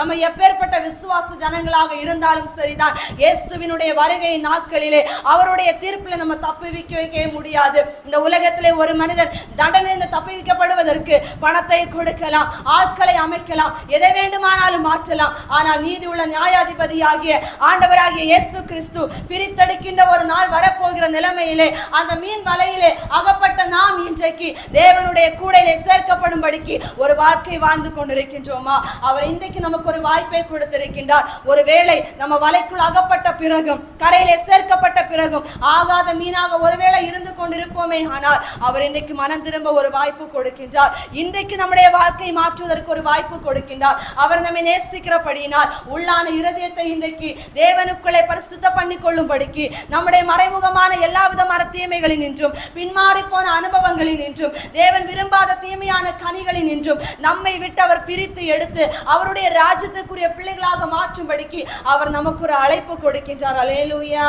நம்ம எப்பேற்பட்ட விசுவாச ஜனங்களாக இருந்தாலும் சரிதான். இயேசுவினுடைய வருகை நாட்களிலே அவருடைய தீர்ப்பில் நம்ம தப்பி வைக்கவே முடியாது. இந்த உலகத்திலே ஒரு மனிதன் தப்பி வைக்கப்படுவதற்கு பணத்தை கொடுக்கலாம் ஆட்களை அமைக்கலாம் எதை வேண்டுமானாலும் மாற்றலாம். ஆனால் நீதி உள்ள நியாயாதிபதியாகிய ஆண்டவராகிய இயேசு கிறிஸ்து பிரித்தெடுக்கின்ற ஒரு நாள் வரப்போகிற நிலைமையிலே அந்த மீன் வலையிலே அகப்பட்ட நாம் இன்றைக்கு தேவனுடைய கூடையிலே சேர்க்கப்படும்படிக்கு ஒரு வாழ்க்கை வாழ்ந்து கொண்டிருக்கின்றோமா? அவர் இன்றைக்கு நமக்கு ஒரு வாய்ப்பை கொடுத்திருக்கின்றார். ஒருவேளை நம்ம வலைக்குள் அகப்பட்ட பிறகும் கரையிலே சேர்க்கப்பட்ட பிறகும் ஆகாத மீனாக ஒருவேளை இருந்து கொண்டிருப்போமே ஆனால் அவர் இன்றைக்கு மனம் திரும்ப ஒரு வாய்ப்பு கொடுக்கின்றார். இன்றைக்கு நம்முடைய வாழ்க்கை மாற்றுவதற்கு ஒரு வாய்ப்பு கொடுக்கின்றார். அவர் நம்மை நேசிக்கிறபடியினால் உள்ளான இருதயத்தை இன்றைக்கு தேவனுக்குள்ளே பரிசுத்த பண்ணி கொள்ளும்படிக்கு நம்முடைய மறைமுகமான எல்லா விதமான தீமைகளின் நின்றும் பின்மாறி போன அனுபவங்களில் நின்றும் தேவன் விரும்பாத தீமையான கனிகளில் நின்றும் நம்மை விட்டு அவர் பிரித்து எடுத்து அவருடைய ராஜ்யத்துக்குரிய பிள்ளைகளாக மாற்றும்படிக்கு அவர் நமக்கு ஒரு அழைப்பு கொடுக்கின்றார் அலேலூயா